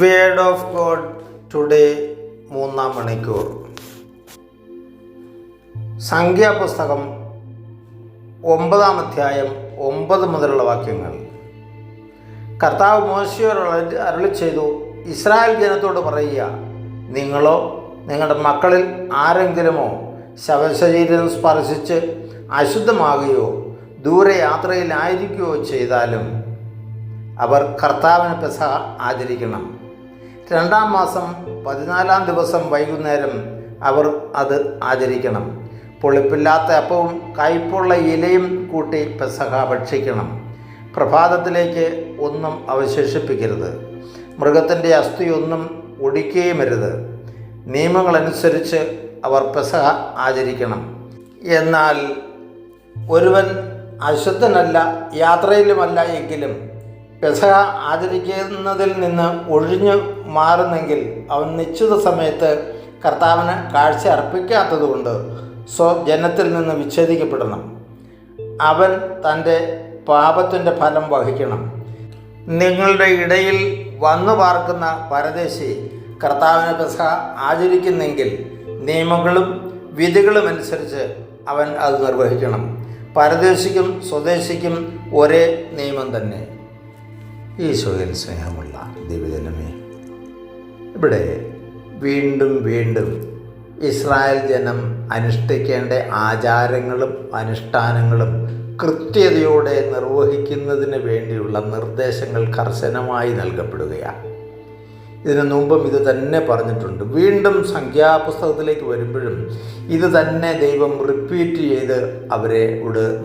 Word of God today മൂന്നാം മണിക്കൂർ. സംഖ്യാപുസ്തകം ഒമ്പതാം അധ്യായം ഒമ്പത് മുതലുള്ള വാക്യങ്ങൾ. കർത്താവ് മോശയോട് അരളി ചെയ്തു ഇസ്രായേൽ ജനത്തോട് പറയുക നിങ്ങളോ നിങ്ങളുടെ മക്കളിൽ ആരെങ്കിലുമോ ശവശരീരം സ്പർശിച്ച് അശുദ്ധമാകുകയോ ദൂരെ യാത്രയിലായിരിക്കുകയോ ചെയ്താലും അവർ കർത്താവിന് പെസഹ ആചരിക്കണം. രണ്ടാം മാസം പതിനാലാം ദിവസം വൈകുന്നേരം അവർ അത് ആചരിക്കണം. പുളിപ്പില്ലാത്ത അപ്പവും കയ്പുള്ള ഇലയും കൂട്ടി പെസഹ ഭക്ഷിക്കണം. പ്രഭാതത്തിലേക്ക് ഒന്നും അവശേഷിപ്പിക്കരുത്. മൃഗത്തിന്റെ അസ്ഥിയൊന്നും ഒടിക്കുകയുമരുത് നിയമങ്ങളനുസരിച്ച് അവർ പെസഹ ആചരിക്കണം. എന്നാൽ ഒരുവൻ അശുദ്ധനല്ല യാത്രയിലുമല്ല എങ്കിലും പെസഹ ആചരിക്കുന്നതിൽ നിന്ന് ഒഴിഞ്ഞു മാറുന്നെങ്കിൽ അവൻ നിശ്ചിത സമയത്ത് കർത്താവിന് കാഴ്ച അർപ്പിക്കാത്തതുകൊണ്ട് സ്വജനത്തിൽ നിന്ന് വിച്ഛേദിക്കപ്പെടണം. അവൻ തന്റെ പാപത്തിന്റെ ഫലം വഹിക്കണം. നിങ്ങളുടെ ഇടയിൽ വന്നു പാർക്കുന്ന പരദേശി കർത്താവിന് പെസഹ ആചരിക്കുന്നെങ്കിൽ നിയമങ്ങളും വിധികളും അനുസരിച്ച് അവൻ അത് നിർവഹിക്കണം. പരദേശിക്കും സ്വദേശിക്കും ഒരേ നിയമം തന്നെ. ഈശോയിൽ സ്നേഹമുള്ള ദിവ്യജനമേ ഇവിടെ വീണ്ടും വീണ്ടും ഇസ്രായേൽ ജനം അനുഷ്ഠിക്കേണ്ട ആചാരങ്ങളും അനുഷ്ഠാനങ്ങളും കൃത്യതയോടെ നിർവഹിക്കുന്നതിന് വേണ്ടിയുള്ള നിർദ്ദേശങ്ങൾ കർശനമായി നൽകപ്പെടുകയാണ്. ഇതിനു മുമ്പും ഇത് തന്നെ പറഞ്ഞിട്ടുണ്ട്. വീണ്ടും സംഖ്യാപുസ്തകത്തിലേക്ക് വരുമ്പോഴും ഇത് തന്നെ ദൈവം റിപ്പീറ്റ് ചെയ്ത് അവരെ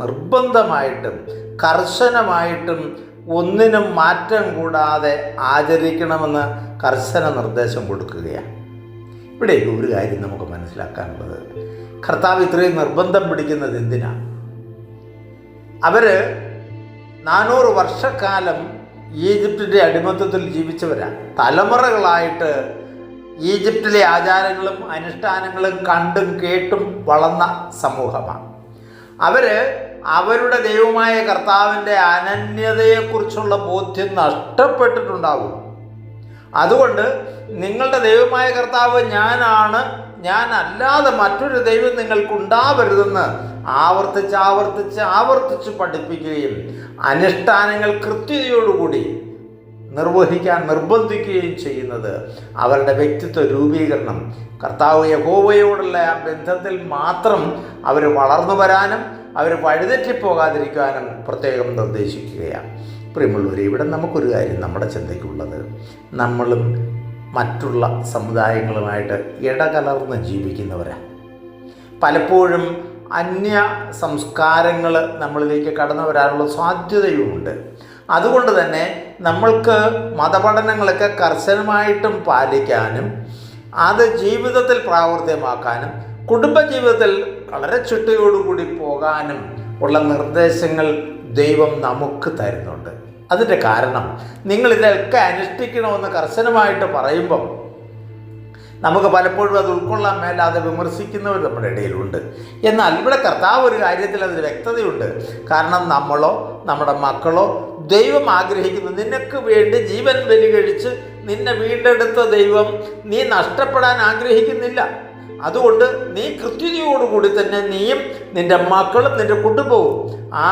നിർബന്ധമായിട്ടും കർശനമായിട്ടും ഒന്നിനും മാറ്റം കൂടാതെ ആചരിക്കണമെന്ന് കർശന നിർദ്ദേശം കൊടുക്കുകയാണ്. ഇവിടെ ഒരു കാര്യം നമുക്ക് മനസ്സിലാക്കാനുള്ളത്. കർത്താവ് ഇത്രയും നിർബന്ധം പിടിക്കുന്നത് എന്തിനാണ്? അവർ നാനൂറ് വർഷക്കാലം ഈജിപ്തിന്റെ അടിമത്തത്തിൽ ജീവിച്ചവരാണ്. തലമുറകളായിട്ട് ഈജിപ്തിലെ ആചാരങ്ങളും അനുഷ്ഠാനങ്ങളും കണ്ടും കേട്ടും വളർന്ന സമൂഹമാണ്. അവർ അവരുടെ ദൈവമായ കർത്താവിന്റെ അനന്യതയെക്കുറിച്ചുള്ള ബോധ്യം നഷ്ടപ്പെട്ടിട്ടുണ്ടാകും. അതുകൊണ്ട് നിങ്ങളുടെ ദൈവമായ കർത്താവ് ഞാനാണ് ഞാൻ അല്ലാതെ മറ്റൊരു ദൈവം നിങ്ങൾക്കുണ്ടാവരുതെന്ന് ആവർത്തിച്ച് ആവർത്തിച്ച് ആവർത്തിച്ച് പഠിപ്പിക്കുകയും അനുഷ്ഠാനങ്ങൾ കൃത്യതയോടുകൂടി നിർവഹിക്കാൻ നിർബന്ധിക്കുകയും ചെയ്യുന്നത് അവരുടെ വ്യക്തിത്വ രൂപീകരണം. കർത്താവ് യഹോവയോടുള്ള ആ ബന്ധത്തിൽ മാത്രം അവർ വളർന്നു വരാനും അവർ വഴിതെറ്റിപ്പോകാതിരിക്കാനും പ്രത്യേകം നിർദ്ദേശിക്കുകയാണ്. പ്രിയമുള്ളവരെ ഇവിടെ നമുക്കൊരു കാര്യം നമ്മുടെ ചിന്തയ്ക്കുള്ളത്. നമ്മളും മറ്റുള്ള സമുദായങ്ങളുമായിട്ട് ഇടകലർന്ന് ജീവിക്കുന്നവരാണ് പലപ്പോഴും അന്യ സംസ്കാരങ്ങൾ നമ്മളിലേക്ക് കടന്നു വരാനുള്ള സാധ്യതയുമുണ്ട്. അതുകൊണ്ട് തന്നെ നമ്മൾക്ക് മതപഠനങ്ങളൊക്കെ കർശനമായിട്ടും പാലിക്കാനും അത് ജീവിതത്തിൽ പ്രാവർത്തികമാക്കാനും കുടുംബജീവിതത്തിൽ വളരെ ചിട്ടയോടുകൂടി പോകാനും ഉള്ള നിർദ്ദേശങ്ങൾ ദൈവം നമുക്ക് തരുന്നുണ്ട്. അതിന്റെ കാരണം നിങ്ങൾ ഇതൊക്കെ അനുഷ്ഠിക്കണമെന്ന് കർശനമായിട്ട് പറയുമ്പം നമുക്ക് പലപ്പോഴും അത് ഉൾക്കൊള്ളാൻ മേലാതെ വിമർശിക്കുന്നവർ നമ്മുടെ ഇടയിലുണ്ട്. എന്നാൽ ഇവിടെ കർത്താവ് ഒരു കാര്യത്തിൽ അതിന് വ്യക്തതയുണ്ട്. കാരണം നമ്മളോ നമ്മുടെ മക്കളോ ദൈവം ആഗ്രഹിക്കുന്നു. നിനക്ക് വേണ്ടി ജീവൻ ബലി കഴിച്ച് നിന്നെ വീണ്ടെടുത്ത ദൈവം നീ നഷ്ടപ്പെടാൻ ആഗ്രഹിക്കുന്നില്ല. അതുകൊണ്ട് നീ കൃത്യതയോടുകൂടി തന്നെ നീയും നിന്റെ മക്കളും നിന്റെ കുടുംബവും ആ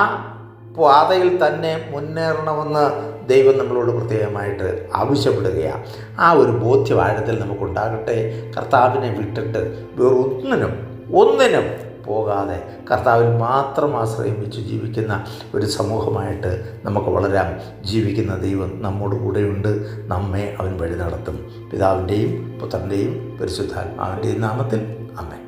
പാതയിൽ തന്നെ മുന്നേറണമെന്ന് ദൈവം നമ്മളോട് പ്രത്യേകമായിട്ട് ആവശ്യപ്പെടുകയാണ് ആ ഒരു ബോധ്യവാഴത്തിൽ നമുക്കുണ്ടാകട്ടെ. കർത്താവിനെ വിട്ടിട്ട് വേറൊന്നിനും ഒന്നിനും പോകാതെ കർത്താവിൽ മാത്രം ആശ്രയം വെച്ച് ജീവിക്കുന്ന ഒരു സമൂഹമായിട്ട് നമുക്ക് വളരാം. ജീവിക്കുന്ന ദൈവം നമ്മോട് കൂടെയുണ്ട്. നമ്മെ അവൻ വഴി നടത്തും. പിതാവിന്റെയും പുത്രന്റെയും പരിശുദ്ധാത്മാവിന്റെയും നാമത്തിൽ. അമ്മേ